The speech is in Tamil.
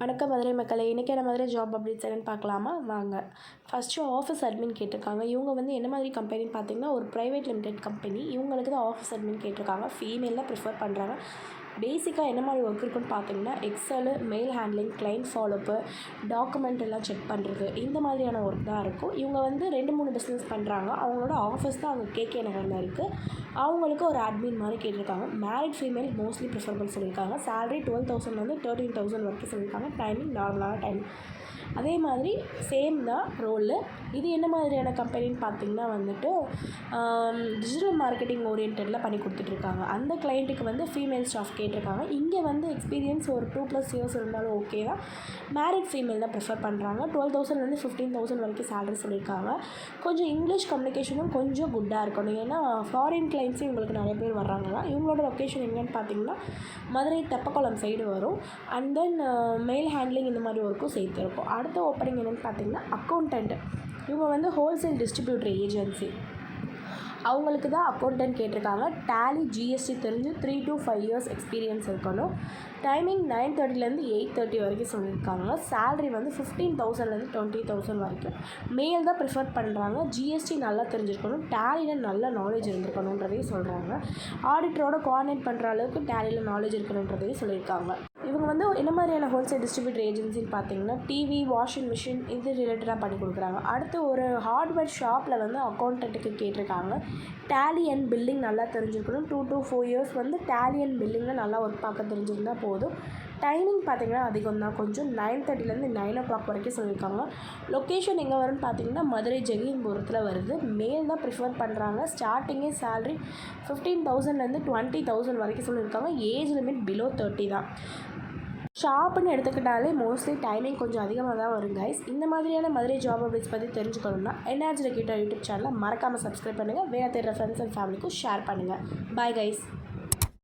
வணக்கம் மதுரை மக்களை. இன்றைக்கி என்ன மாதிரி ஜாப் அப்டேட்ஸ் என்னென்னு பார்க்கலாமா? வாங்க. ஃபஸ்ட்டு ஆஃபீஸ் அட்மின் கேட்டிருக்காங்க. இவங்க வந்து என்ன மாதிரி கம்பெனின்னு பார்த்தீங்கன்னா ஒரு ப்ரைவேட் லிமிடெட் கம்பெனி இவங்களுக்கு தான் ஆஃபீஸ் அட்மின் கேட்டிருக்காங்க. ஃபீமேலில் ப்ரிஃபர் பண்ணுறாங்க பேசிக்காக என்ன மாதிரி ஒர்க் இருக்குன்னு பார்த்தீங்கன்னா Excel mail handling client follow up document எல்லாம் செக் பண்ணுறது இந்த மாதிரியான ஒர்க் தான் இருக்கும். இவங்க வந்து ரெண்டு மூணு பிஸ்னஸ் பண்ணுறாங்க அவங்களோட ஆஃபீஸ் தான் அவங்க கேகே நகரில் இருக்குது அவங்களுக்கு ஒரு அட்மின் மாதிரி கேட்டிருக்காங்க. மேரிட் ஃபீமேல் மோஸ்ட்லி ப்ரிஃபரபிள் சொல்லியிருக்காங்க. சேலரி டுவெல் தௌசண்ட்லேருந்து தேர்ட்டீன் தௌசண்ட் வரைக்கும் சொல்லியிருக்காங்க. டைமிங் நார்மலான டைம் அதே மாதிரி சேம் தான் ரோலு இது என்ன மாதிரியான கம்பெனின்னு பார்த்தீங்கன்னா வந்துட்டு டிஜிட்டல் மார்க்கெட்டிங் ஓரியன்டில் பண்ணி கொடுத்துட்ருக்காங்க அந்த கிளைண்ட்டுக்கு வந்து ஃபீமேல் ஸ்டாஃப் கேட்டிருக்காங்க. இங்கே வந்து எக்ஸ்பீரியன்ஸ் ஒரு டூ ப்ளஸ் இயர்ஸ் இருந்தாலும் ஓகே தான். மேரிட் ஃபீமேல் தான் ப்ரிஃபர் பண்ணுறாங்க டுவெல் தௌசண்ட்லேருந்து ஃபிஃப்டீன் தௌசண்ட் வரைக்கும் சேலரி சொல்லியிருக்காங்க. கொஞ்சம் இங்கிலீஷ் கம்யூனிகேஷனும் கொஞ்சம் குட்டாக இருக்கணும். ஏன்னா ஃபாரின் கிளைண்ட்ஸும் இவங்களுக்கு நிறைய பேர் வர்றாங்கன்னா இவங்களோட லொக்கேஷன் எங்கேன்னு பார்த்தீங்கன்னா மதுரை தெப்பக்குளம் சைடு வரும். அண்ட் தென் மெயில் ஹேண்ட்லிங் இந்த மாதிரி ஒர்க்கும் சேர்த்து இருக்கும். அடுத்த ஓப்பனிங் என்னென்னு பார்த்தீங்கன்னா அக்கௌண்டன்ட் இவங்க வந்து ஹோல்சேல் டிஸ்ட்ரிபியூட்டர் ஏஜென்சி அவங்களுக்கு தான் அக்கௌண்டன்ட் கேட்டிருக்காங்க. டேலி ஜிஎஸ்டி தெரிஞ்சு three to five years experience இருக்கணும். டைமிங் நைன் தேர்ட்டிலேருந்து எயிட் தேர்ட்டி வரைக்கும் சொல்லியிருக்காங்க. சேலரி வந்து ஃபிஃப்டீன் தௌசண்ட்லேருந்து டுவெண்ட்டி தௌசண்ட் வரைக்கும். மேல் தான் ப்ரிஃபர் பண்ணுறாங்க ஜிஎஸ்டி நல்லா தெரிஞ்சிருக்கணும். டேலியில் நல்ல நாலேஜ் இருந்திருக்கணுன்றதையும் சொல்கிறாங்க ஆடிட்டரோட கோஆர்டினேட் பண்ணுற அளவுக்கு டேலியில் நாலேஜ் இருக்கணுன்றதையும் சொல்லியிருக்காங்க. இவங்க வந்து என்ன மாதிரியான ஹோல்சேல் டிஸ்ட்ரிபியூட்டர் ஏஜென்சின்னு பார்த்தீங்கன்னா டிவி வாஷிங் மிஷின் இது ரிலேட்டடாக பண்ணி கொடுக்குறாங்க. அடுத்து ஒரு ஹார்ட்வேர் ஷாப்பில் வந்து அக்கௌண்டண்ட்டுக்கு கேட்டிருக்காங்க. டேலி அண்ட் பில்லிங் நல்லா தெரிஞ்சிருக்கணும். டூ டூ ஃபோர் இயர்ஸ் வந்து டேலி அண்ட் பில்லிங்கில் நல்லா ஒர்க் பார்க்க தெரிஞ்சிருந்தால் போதும். டைமிங் பார்த்தீங்கன்னா அதிகம் தான். கொஞ்சம் நைன் தேர்ட்டிலேருந்து நைன் ஓ கிளாக் வரைக்கும் சொல்லியிருக்காங்க. லொக்கேஷன் எங்கே வரும்னு பார்த்தீங்கன்னா மதுரை ஜெகின்புரத்தில் வருது. மேல் தான் ப்ரிஃபர் பண்ணுறாங்க ஸ்டார்டிங்கே சேல்ரி ஃபிஃப்டீன் தௌசண்ட்லேருந்து டுவெண்ட்டி தௌசண்ட் வரைக்கும் சொல்லியிருக்காங்க. ஏஜ் லிமிட் பிலோ தேர்ட்டி தான். ஷாப்புன்னு எடுத்துக்கிட்டாலே மோஸ்ட்லி டைமிங் கொஞ்சம் அதிகமாக தான் வரும் கைஸ் இந்த மாதிரியான மதுரை ஜாப் அப்டேட்ஸ் பற்றி தெரிஞ்சுக்கணும்னா என்ஆர்ஜி கிட்ட யூடியூப் சேனலை மறக்காமல் சப்ஸ்கிரைப் பண்ணுங்கள் வேறு தெரிகிற ஃப்ரெண்ட்ஸ் அண்ட் ஃபேமிலிக்கும் ஷேர் பண்ணுங்கள் பாய் கைஸ்